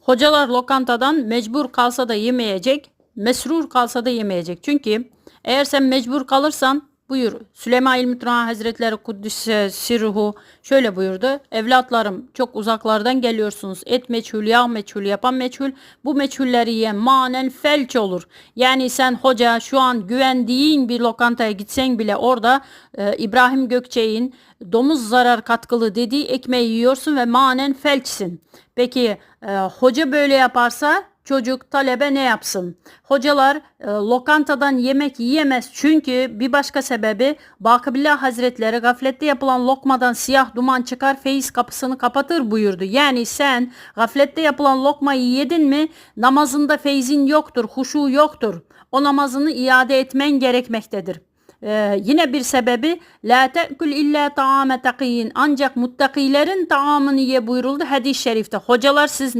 Hocalar lokantadan mecbur kalsa da yemeyecek, mesrur kalsa da yemeyecek. Çünkü eğer sen mecbur kalırsan buyur Süleyman İlmi Turan Hazretleri Kuddüs'e sirruhu şöyle buyurdu. Evlatlarım çok uzaklardan geliyorsunuz. Et meçhul, yağ meçhul, yapan meçhul. Bu meçhulleri yiyen manen felç olur. Yani sen hoca şu an güvendiğin bir lokantaya gitsen bile orada e, İbrahim Gökçek'in domuz zarar katkılı dediği ekmeği yiyorsun ve manen felçsin. Peki e, hoca böyle yaparsa çocuk talebe ne yapsın? Hocalar e, lokantadan yemek yiyemez çünkü bir başka sebebi Bakıbillah Hazretleri gaflette yapılan lokmadan siyah duman çıkar feyiz kapısını kapatır buyurdu. Yani sen gaflette yapılan lokmayı yedin mi namazında feyzin yoktur, huşu yoktur. O namazını iade etmen gerekmektedir. Ee, yine bir sebebi la te'kül illa taame takiyin ancak muttakilerin taamını ye buyuruldu hadis-i şerifte. Hocalar siz